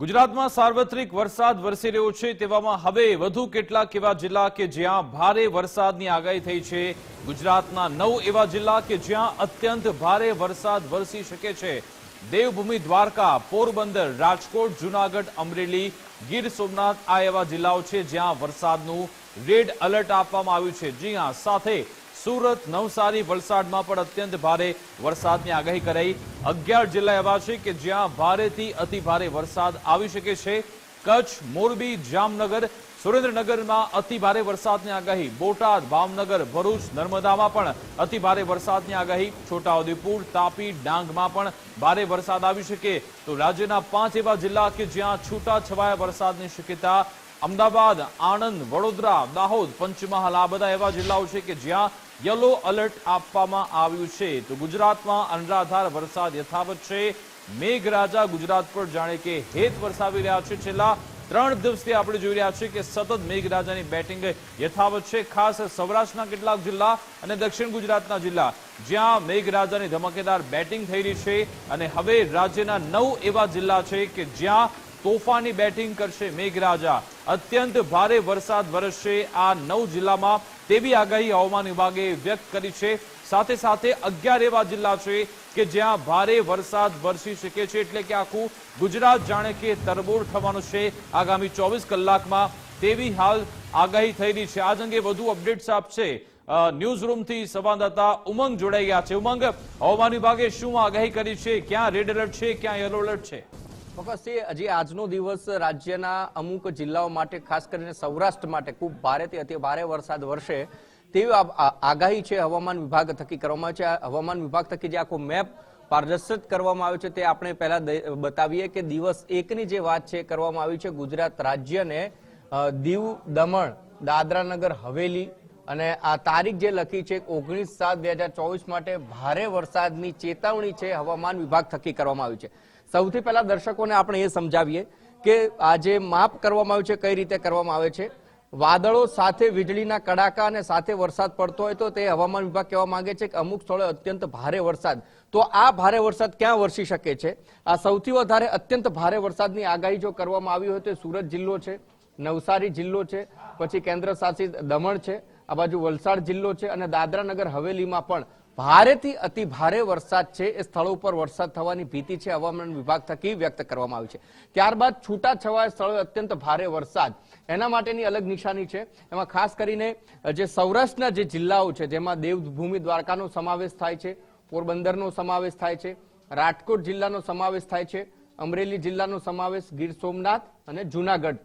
ગુજરાતમાં સાર્વત્રિક વરસાદ વરસી રહ્યો છે, તેવામાં હવે વધુ કેટલાક એવા જિલ્લા કે જ્યાં ભારે વરસાદની આગાહી થઈ છે. ગુજરાતના નવ એવા જિલ્લા કે જ્યાં અત્યંત ભારે વરસાદ વરસી શકે છે. દેવભૂમિ દ્વારકા, પોરબંદર, રાજકોટ, જુનાગઢ, અમરેલી, ગીર સોમનાથ આ એવા જિલ્લાઓ છે જ્યાં વરસાદનું રેડ એલર્ટ આપવામાં આવ્યું છે. જી હા, સાથે સુરત, નવસારી, વલસાડમાં પણ અત્યંત ભારે વરસાદની આગાહી કરાઈ. અગિયાર જિલ્લા એવા છે કે જ્યાં ભારેથી અતિ ભારે વરસાદ આવી શકે છે. કચ્છ, મોરબી, જામનગર, સુરેન્દ્રનગરમાં અતિ ભારે વરસાદની આગાહી. બોટાદ, ભાવનગર, ભરૂચ, નર્મદામાં પણ અતિ ભારે વરસાદની આગાહી. છોટાઉદેપુર, તાપી, ડાંગમાં પણ ભારે વરસાદ આવી શકે. તો રાજ્યના પાંચ એવા જિલ્લા કે જ્યાં છૂટા છવાયા વરસાદની શક્યતા અમદાવાદ, આણંદ, વડોદરા, દાહોદ, પંચમહાલ, આ બધા એવા જિલ્લાઓ છે કે જ્યાં યલો અલર્ટ આપવામાં આવ્યું છે. તો ગુજરાતમાં અનરાધાર વરસાદ યથાવત છે. મેઘરાજા ગુજરાત પર જાણે કે હેત વરસાવી રહ્યા છે. છેલ્લા ત્રણ દિવસથી આપણે જોઈ રહ્યા છીએ કે સતત મેઘરાજાની બેટિંગ યથાવત છે. ખાસ સૌરાષ્ટ્રના કેટલાક જિલ્લા અને દક્ષિણ ગુજરાતના જિલ્લા જ્યાં મેઘરાજાની ધમાકેદાર બેટિંગ થઈ રહી છે. અને હવે રાજ્યના નવ એવા જિલ્લા છે કે જ્યાં તોફાની બેટિંગ કરશે મેઘરાજા. અત્યંત ભારે વરસાદ વરસશે આ નવ જિલ્લામાં. તેવી આગાહી હવામાન વિભાગે વ્યક્ત કરી છે. સાથે સાથે અગિયાર એવા જિલ્લા છે કે જ્યાં ભારે વરસાદ વરસી શકે છે. એટલે કે આખું ગુજરાત જાણે કે તરબોળ થવાનું છે આગામી ચોવીસ કલાકમાં. તેવી હાલ આગાહી થયેલી છે. આજ અંગે વધુ અપડેટ્સ આપશે ન્યૂઝ રૂમથી સંવાદદાતા ઉમંગ જોડાઈ ગયા છે. ઉમંગ, હવામાન વિભાગે શું આગાહી કરી છે? ક્યાં રેડ એલર્ટ છે? ક્યાં યલો એલર્ટ છે? ચોક્કસથી હજી આજનો દિવસ રાજ્યના અમુક જિલ્લાઓ માટે, ખાસ કરીને સૌરાષ્ટ્ર માટે ખૂબ ભારેથી અતિ ભારે વરસાદ વરસે તેવી આગાહી છે હવામાન વિભાગ થકી કરવામાં છે. હવામાન વિભાગ થકી જે આખો મેપ પારદર્શિત કરવામાં આવ્યો છે તે આપણે પહેલા બતાવીએ કે દિવસ એકની જે વાત છે કરવામાં આવી છે. ગુજરાત રાજ્યને દીવ, દમણ, દાદરાનગર, હવેલી અને આ તારીખ જે લખી છે ઓગણીસ સાત બે હજાર ચોવીસ માટે ભારે વરસાદની ચેતવણી છે હવામાન વિભાગ થકી કરવામાં આવી છે. સૌથી પહેલા દર્શકોને આપણે એ સમજાવીએ કે આ જે માપ કરવામાં આવ્યું છે, કઈ રીતે કરવામાં આવે છે. વાદળો સાથે વીજળીના કડાકા અને સાથે વરસાદ પડતો હોય તો તે હવામાન વિભાગ કહેવા માંગે છે કે અમુક સ્થળે અત્યંત ભારે વરસાદ. તો આ ભારે વરસાદ ક્યાં વરસી શકે છે? આ સૌથી વધારે અત્યંત ભારે વરસાદની આગાહી જો કરવામાં આવી હોય તો સુરત જિલ્લો છે, નવસારી જિલ્લો છે, પછી કેન્દ્ર શાસિત દમણ છે, આ બાજુ વલસાડ જિલ્લો છે અને દાદરા નગર હવેલીમાં પણ ભારેથી અતિ ભારે વરસાદ છે. એ સ્થળો ઉપર વરસાદ થવાની ભીતિ છે. હવામાન વિભાગ થકી વ્યક્ત કરવામાં આવી છે. ત્યારબાદ છૂટા છવાયા સ્થળોએ અત્યંત ભારે વરસાદ. એના માટેની અલગ નિશાની છે. એમાં ખાસ કરીને જે સૌરાષ્ટ્રના જે જિલ્લાઓ છે, જેમાં દેવભૂમિ દ્વારકાનો સમાવેશ થાય છે, પોરબંદરનો સમાવેશ થાય છે, રાજકોટ જિલ્લાનો સમાવેશ થાય છે, અમરેલી જિલ્લાનો સમાવેશ, ગીર સોમનાથ અને જુનાગઢ.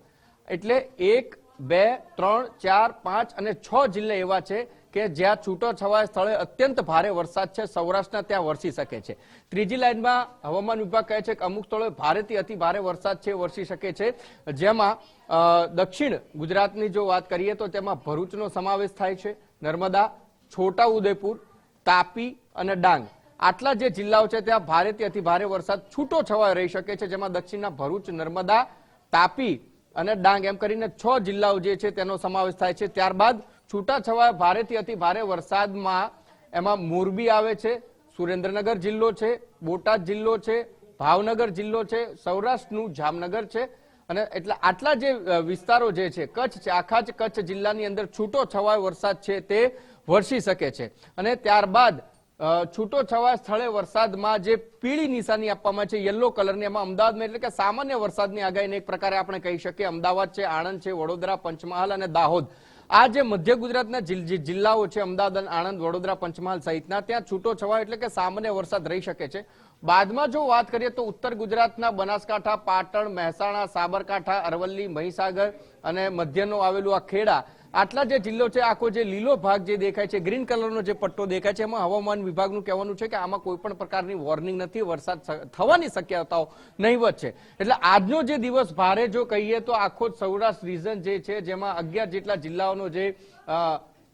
એટલે એક, બે, ત્રણ, ચાર, પાંચ અને છ જિલ્લા એવા છે કે જ્યાં છૂટો છવાય સ્થળે અત્યંત ભારે વરસાદ છે, સૌરાષ્ટ્રના ત્યાં વરસી શકે છે. ત્રીજી લાઇનમાં હવામાન વિભાગ કહે છે કે અમુક સ્થળોએ ભારેથી અતિ ભારે વરસાદ છે, વરસી શકે છે. જેમાં દક્ષિણ ગુજરાતની જો વાત કરીએ તો તેમાં ભરૂચનો સમાવેશ થાય છે. નર્મદા છોટા ઉદેપુર તાપી અને ડાંગ. આટલા જે જિલ્લાઓ છે ત્યાં ભારેથી અતિ ભારે વરસાદ છૂટો છવાયો રહી શકે છે, જેમાં દક્ષિણના ભરૂચ, નર્મદા, તાપી અને ડાંગ, એમ કરીને છ જિલ્લાઓ જે છે તેનો સમાવેશ થાય છે. ત્યારબાદ છૂટાછવાયા ભારેથી અતિ ભારે વરસાદમાં એમાં મોરબી આવે છે, સુરેન્દ્રનગર જિલ્લો છે, બોટાદ જિલ્લો છે, ભાવનગર જિલ્લો છે, સૌરાષ્ટ્રનું જામનગર છે. અને એટલે આટલા જે વિસ્તારો જે છે, કચ્છ છે, આખા જ કચ્છ જિલ્લાની અંદર છૂટો છવાયો વરસાદ છે તે વરસી શકે છે. અને ત્યારબાદ છૂટો છવાય સ્થળે વરસાદમાં જે પીળી નિશાની આપવામાં છે, યલો કલરની, એમાં અમદાવાદમાં એટલે કે સામાન્ય વરસાદની આગાહીને એક પ્રકારે આપણે કહી શકીએ. અમદાવાદ છે, આણંદ છે, વડોદરા, પંચમહાલ અને દાહોદ. આ જે મધ્ય ગુજરાતના જિલ્લાઓ છે, અમદાવાદ, આણંદ, વડોદરા, પંચમહાલ સહિતના, ત્યાં છૂટો છવાયો એટલે કે સામાન્ય વરસાદ રહી શકે છે. બાદમાં જો વાત કરીએ તો ઉત્તર ગુજરાતના બનાસકાંઠા, પાટણ, મહેસાણા, સાબરકાંઠા, અરવલ્લી, મહીસાગર અને મધ્યનો આવેલું આ ખેડા આટલા જે જિલ્લો છે, આખો જે લીલો ભાગ જે દેખાય છે, ગ્રીન કલરનો જે પટ્ટો દેખાય છે, એમાં હવામાન વિભાગનું કહેવાનું છે કે આમાં કોઈ પણ પ્રકારની વોર્નિંગ નથી, વરસાદ થવાની શક્યતાઓ નહીવત છે. એટલે આજનો જે દિવસ ભારે જો કહીએ તો આખો સૌરાષ્ટ્ર રીઝન જે છે, જેમાં અગિયાર જેટલા જિલ્લાઓનો જે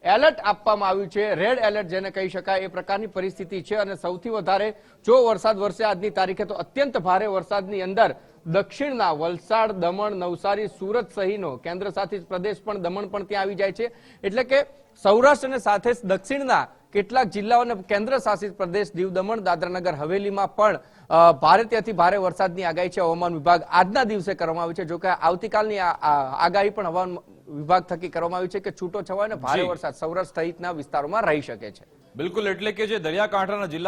એલર્ટ આપવામાં આવ્યું છે રેડ એલર્ટ જેને કહી શકાય, એ પ્રકારની પરિસ્થિતિ છે અને સૌથી વધારે જો વરસાદ વરસે આજની તારીખે તો અત્યંત ભારે વરસાદની અંદર દક્ષિણના વલસાડ દમણ નવસારી સુરત સહિતનો કેન્દ્ર શાસિત પ્રદેશ પણ દમણ પણ ત્યાં આવી જાય છે. એટલે કે સૌરાષ્ટ્ર અને સાથે દક્ષિણના કેટલાક જિલ્લાઓ અને કેન્દ્ર શાસિત પ્રદેશ દીવ દમણ દાદરાનગર હવેલીમાં પણ ભારે ત્યાંથી ભારે વરસાદની આગાહી છે. હવામાન વિભાગ આજના દિવસે કરવામાં આવી છે. જો કે આવતીકાલની આગાહી પણ હવામાન વિભાગ થકી કરવામાં આવી છે કે છૂટો છવાય અને ભારે વરસાદ સૌરાષ્ટ્ર સહિતના વિસ્તારોમાં રહી શકે છે. બિલકુલ એટલે કે જે દરિયાકાંઠાના જિલ્લા